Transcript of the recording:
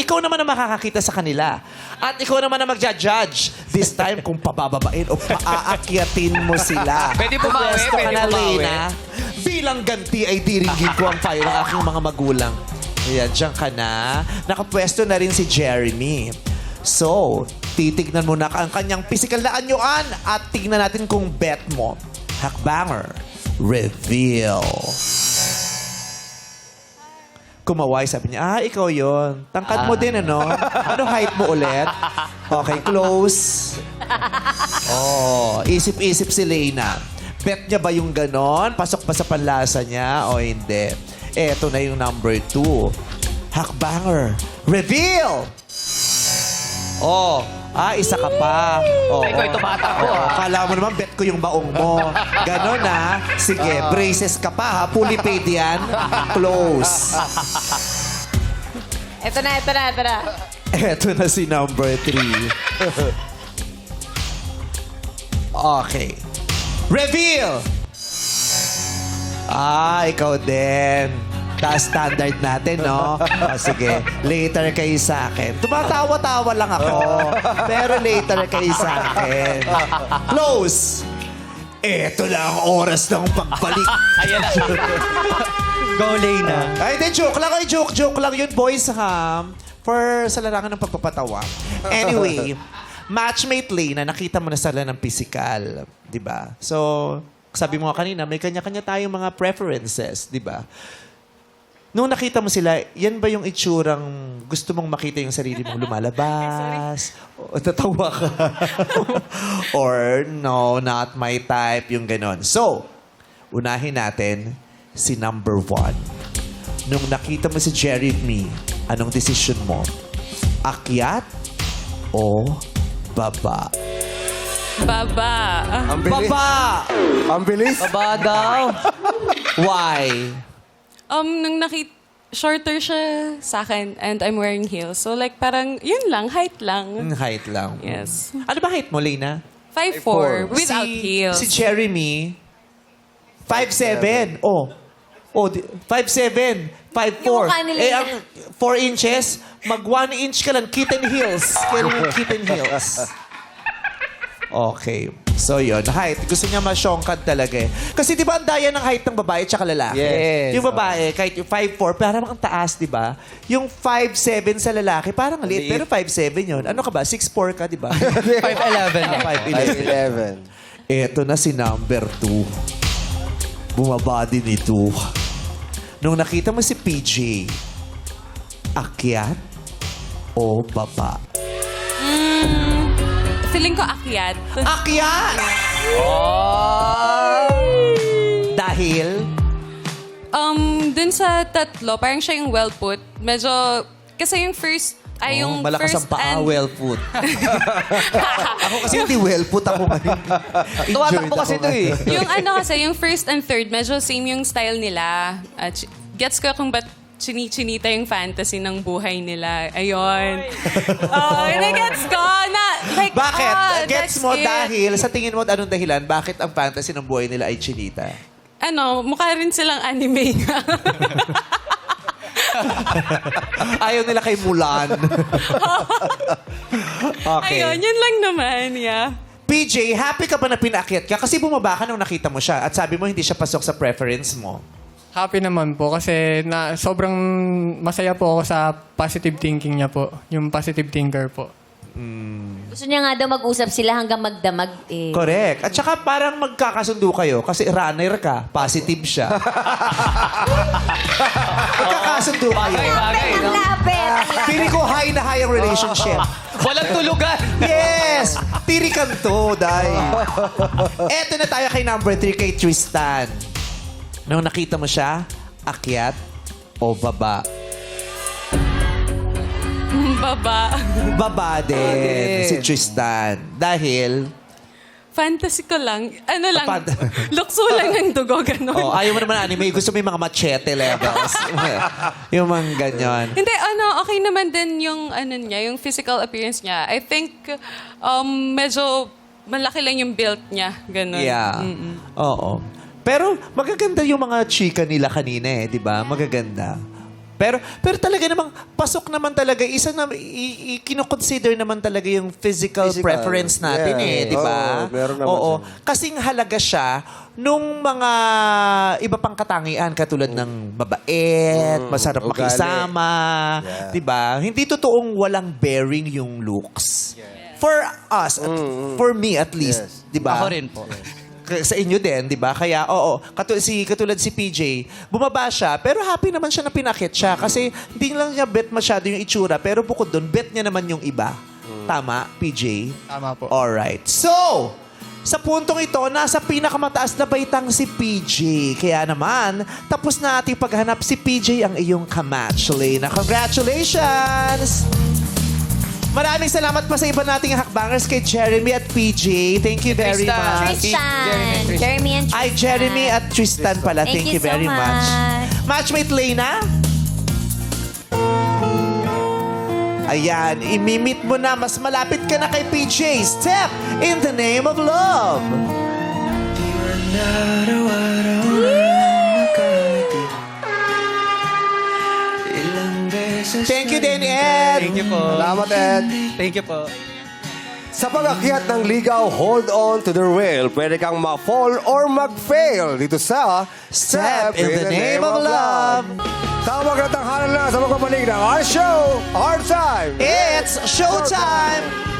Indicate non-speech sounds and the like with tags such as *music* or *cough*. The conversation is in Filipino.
ikaw naman ang makakakita sa kanila. At ikaw naman ang magja-judge. This time, kung pabababain o paaakyatin mo sila. *laughs* Pwede bumawi, Pwesto ka pwede na, bumawi. Lena. Bilang ganti ay diringgin ko ang payo ng aking mga magulang. Ayan, dyan ka na. Nakapwesto na rin si Jeremy. So, titignan mo na ang kanyang physical na anyuan at tignan natin kung bet mo. Hakbanger. Reveal. Kumaway, sabi niya, ah, ikaw yon. Tangkad mo din, ano? Ano height mo ulit? Okay, close. Oh, isip-isip si Lena. Bet niya ba yung ganon? Pasok ba sa panlasa niya o hindi? Eto na yung number two. Hakbanger. Reveal! Oh, ah, isa ka pa. Oh, Ikaw, ito bata ko, Oh, ah. Kala mo naman, bet ko yung baong mo. Ganon na. Sige, braces ka pa ha. Fully paid yan. Close. Ito na, ito na, ito na. Eto na si number three. okay. Reveal! Ah, ikaw din. Taas standard natin, no? O, sige, later kayo sa akin. Tumatawa-tawa lang ako. Pero later kayo sa akin. Close! Eto na ang oras ng pagbalik. *laughs* Ayan na. Go, Lena. Ay, hindi, joke lang. Ay, joke, joke lang yun, boys, ha? For sa larangan ng pagpapatawa. Anyway, *laughs* matchmate Lane, na nakita mo na sila ng physical. di ba? So, sabi mo nga kanina, may kanya-kanya tayong mga preferences, di ba? Nung nakita mo sila, yan ba yung itsurang gusto mong makita yung sarili mong lumalabas? *laughs* o tatawa ka? *laughs* Or no, not my type, yung ganon. So, unahin natin si number one. Nung nakita mo si Jeremy, anong decision mo? Akyat o baba? Baba. Ang bilis. Baba! Ang bilis. Baba daw. *laughs* Why? Um, nung nakita, shorter siya sa akin and I'm wearing heels. So like parang, yun lang, height lang. Yung height lang. Yes. Ano ba height mo, Lena? 5'4", without si, heels. Si Jeremy, 5'7". Oh. Oh, di- 5'7", 5'4". Yung mukha ni Eh, ang 4 inches, mag 1 inch ka lang, kitten heels. Kaya yung kitten heels. *laughs* Okay. So, yun. Height. Gusto niya masyongkad talaga eh. Kasi di ba ang daya ng height ng babae at lalaki? Yes. Yung babae, kahit yung 5'4", parang ang taas, di ba? Yung 5'7 sa lalaki, parang liit. Pero 5'7 yun. Ano ka ba? 6'4 ka, di ba? *laughs* 5'11. 5'11. Eto na si number 2. Bumaba din ito. Nung nakita mo si PJ, akyat o baba? Feeling ko akyat. Akyat! Dahil, Um, dun sa tatlo, parang siya yung well put. Medyo, kasi yung first, ay oh, yung malakas ang first paa, and... well put. *laughs* ako kasi hindi well put ako ngayon. *laughs* Tumatakbo kasi ito eh. yung ano kasi, yung first and third, medyo same yung style nila. At gets ko kung ba't chini-chinita yung fantasy ng buhay nila. Ayun. *laughs* oh, gets ko na, like, Bakit? ah, Gets that's mo it. dahil, sa tingin mo, anong dahilan? Bakit ang fantasy ng buhay nila ay chinita? Ano, mukha rin silang anime nga. *laughs* Ayaw nila kay Mulan. *laughs* okay. Ayun, yun lang naman, yeah. PJ, happy ka ba na pinakyat ka? Kasi bumaba ka nung nakita mo siya at sabi mo hindi siya pasok sa preference mo. Happy naman po kasi na sobrang masaya po ako sa positive thinking niya po. Yung positive thinker po. Gusto niya nga daw mag-usap sila hanggang magdamag eh. Correct. At saka parang magkakasundo kayo kasi runner ka, positive siya. *laughs* magkakasundo kayo. Bagay, no? Lapit! Pili ko high na high ang relationship. *laughs* Walang tulugan. Yes! Tirikan to, Day. *laughs* Eto na tayo kay number three, kay Tristan. Nung nakita mo siya, akyat o baba? Baba. Baba din, si Tristan. Dahil, Fantasy ko lang. Ano lang, Fan- *laughs* lukso lang ng dugo, gano'n. oh, ayaw mo naman anime, gusto mo yung mga machete levels. *laughs* yung mga ganyan. Hindi, ano, okay naman din yung, ano niya, yung physical appearance niya. I think, um, medyo malaki lang yung build niya, gano'n. Yeah. Oo. Pero magaganda yung mga chika nila kanina eh, di ba? Magaganda. Pero pero talaga namang pasok naman talaga isa na i, i- kino-consider naman talaga yung physical, Physical. preference natin Yeah. eh, di ba? Oo, meron naman Oo. Kasing halaga siya nung mga iba pang katangian katulad ng mabait, masarap Mm. ugali. makisama, Yeah. 'di ba? Hindi totoong walang bearing yung looks. For us, at for me at least, Yes. 'di ba? Ako rin po. Sa inyo din, 'di ba? Kaya oo, katulad si katulad si PJ, bumaba siya, pero happy naman siya na pinakit siya kasi hindi lang niya bet masyado yung itsura, pero bukod doon bet niya naman yung iba. Tama, PJ? Tama po. Alright. So, sa puntong ito, nasa pinakamataas na baitang si PJ. Kaya naman, tapos na ating paghanap si PJ ang iyong kamatch, Lena. Congratulations! Maraming salamat pa sa iba nating hakbangers kay Jeremy at PJ. Thank you very Tristan. much. Tristan. Jeremy and Tristan. Ay, Jeremy at Tristan pala. Thank Thank, you you, so very much. much. Matchmate Lena? Ayan, imimit mo na. Mas malapit ka na kay PJ. Step in the name of love. Thank you din, Ed. Thank you po. Salamat, Ed. Thank you po. Sa pag-akyat ng ligaw, hold on to the rail. Pwede kang ma-fall or mag-fail dito sa Step in the name of love. Tawag na tanghalan na sa magpapanig ng our show, our time. It's showtime!